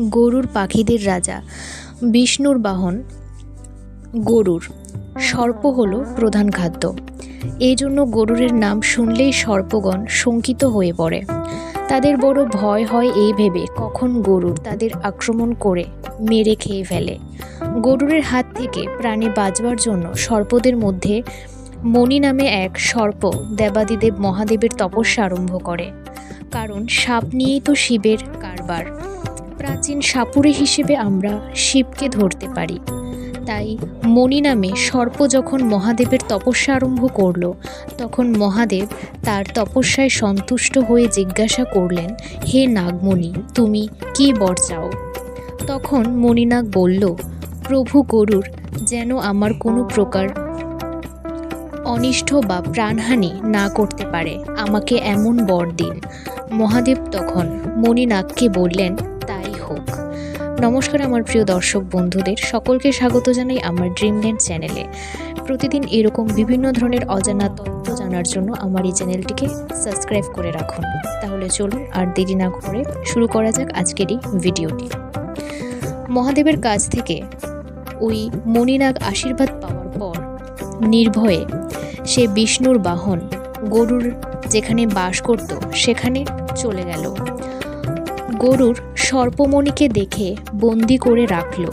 গরুর পাখিদের রাজা। বিষ্ণুর বাহন গরুর। সর্প হল প্রধান খাদ্য। এই জন্য গরুরের নাম শুনলেই সর্পগণ শঙ্কিত হয়ে পড়ে। তাদের বড় ভয় হয় এই ভেবে, কখন গরুর তাদের আক্রমণ করে মেরে খেয়ে ফেলে। গরুরের হাত থেকে প্রাণী বাঁচবার জন্য সর্পদের মধ্যে মণি নামে এক সর্প দেবাদিদেব মহাদেবের তপস্যা আরম্ভ করে। কারণ সাপ নিয়েই তো শিবের কারবার। প্রাচীন সাপুরে হিসেবে আমরা শিবকে ধরতে পারি। তাই মণি নামে সর্প যখন মহাদেবের তপস্যা আরম্ভ করল, তখন মহাদেব তার তপস্যায় সন্তুষ্ট হয়ে জিজ্ঞাসা করলেন, হে নাগমণি, তুমি কি বর চাও? তখন মণিনাগ বলল, প্রভু গরুর, যেন আমার কোনো প্রকার অনিষ্ট বা প্রাণহানি না করতে পারে, আমাকে এমন বর দিন। মহাদেব তখন মণিনাগকে বললেন নমস্কার আমার প্রিয় দর্শক বন্ধুদের, সকলকে স্বাগত জানাই আমার ড্রিমল্যান্ড চ্যানেলে প্রতিদিন এরকম বিভিন্ন ধরনের অজানা তথ্য জানার জন্য আমার এই চ্যানেলটিকে সাবস্ক্রাইব করে রাখুন। তাহলে চলুন আর দেরি না করে শুরু করা যাক আজকের এই ভিডিওটি মহাদেবের কাছ থেকে ওই মণিনাগ আশীর্বাদ পাওয়ার পর নির্ভয়ে সে বিষ্ণুর বাহন, গরুর যেখানে বাস করত, সেখানে চলে গেল। গরুর সর্পমণিকে দেখে বন্দি করে রাখল।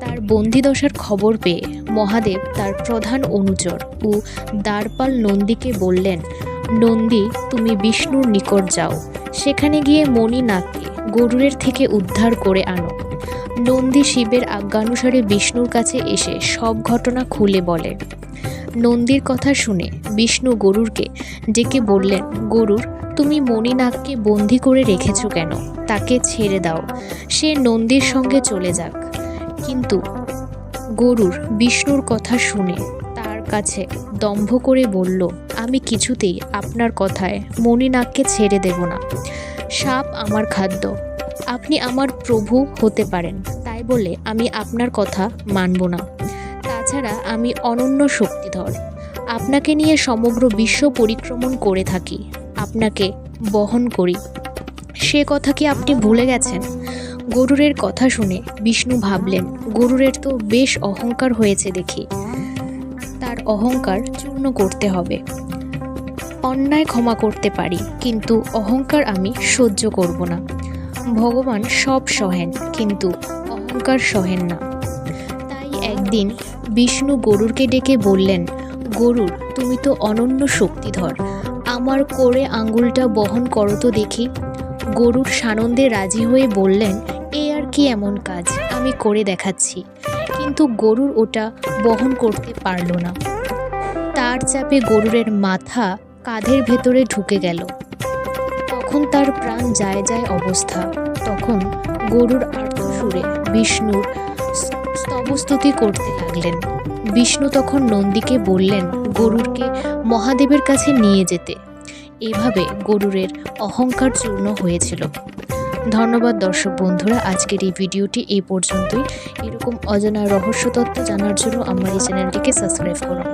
তার বন্দিদশার খবর পেয়ে মহাদেব তার প্রধান অনুচর ও দ্বারপাল নন্দীকে বললেন, নন্দী, তুমি বিষ্ণুর নিকট যাও। সেখানে গিয়ে মণিনাথকে গরুরের থেকে উদ্ধার করে আনো। নন্দী শিবের আজ্ঞানুসারে বিষ্ণুর কাছে এসে সব ঘটনা খুলে বলে। নন্দীর কথা শুনে বিষ্ণু গরুরকে ডেকে বললেন, গরুর, তুমি মণিনাগকে বন্দি করে রেখেছ কেন? তাকে ছেড়ে দাও। সে নন্দীর সঙ্গে চলে যাক। কিন্তু গরুর বিষ্ণুর কথা শুনে তার কাছে দম্ভ করে বলল, আমি কিছুতেই আপনার কথায় মণিনাগকে ছেড়ে দেব না। সাপ আমার খাদ্য। আপনি আমার প্রভু হতে পারেন। তাই বলে আমি আপনার কথা মানব না। তাছাড়া আমি অনন্য শক্তিধর। আপনাকে নিয়ে সমগ্র বিশ্ব পরিক্রমণ করে থাকি। আপনাকে বহন করি। সে কথা কি আপনি ভুলে গেছেন? গরুরের কথা শুনে বিষ্ণু ভাবলেন, গরুরের তো বেশ অহংকার হয়েছে দেখি। তার অহংকার চূর্ণ করতে হবে। অন্যায় ক্ষমা করতে পারি, কিন্তু অহংকার আমি সহ্য করব না। ভগবান সব সহেন, কিন্তু অহংকার সহেন না। তাই একদিন বিষ্ণু গরুরকে ডেকে বললেন, গরুর, তুমি তো অনন্য শক্তিধর। আমার করে আঙ্গুলটা বহন করো তো দেখি। গরুর সানন্দে রাজি হয়ে বললেন, এ আর কি এমন কাজ, আমি করে দেখাচ্ছি। কিন্তু গরুর ওটা বহন করতে পারল না। তার চাপে গরুরের মাথা কাঁধের ভেতরে ঢুকে গেল। তখন তার প্রাণ যায় যায় অবস্থা। তখন গরুর আর্তসুরে বিষ্ণুর স্তবস্তুতি করতে লাগলেন। বিষ্ণু তখন নন্দীকে বললেন, গরুরকে মহাদেবের কাছে নিয়ে যেতে। এভাবে গরুরের অহংকার চূর্ণ হয়েছিল। ধন্যবাদ দর্শক বন্ধুরা, আজকের এই ভিডিওটি এই পর্যন্তই। এরকম অজানা রহস্য তত্ত্ব জানার জন্য আমার এই চ্যানেলটিকে সাবস্ক্রাইব করুন।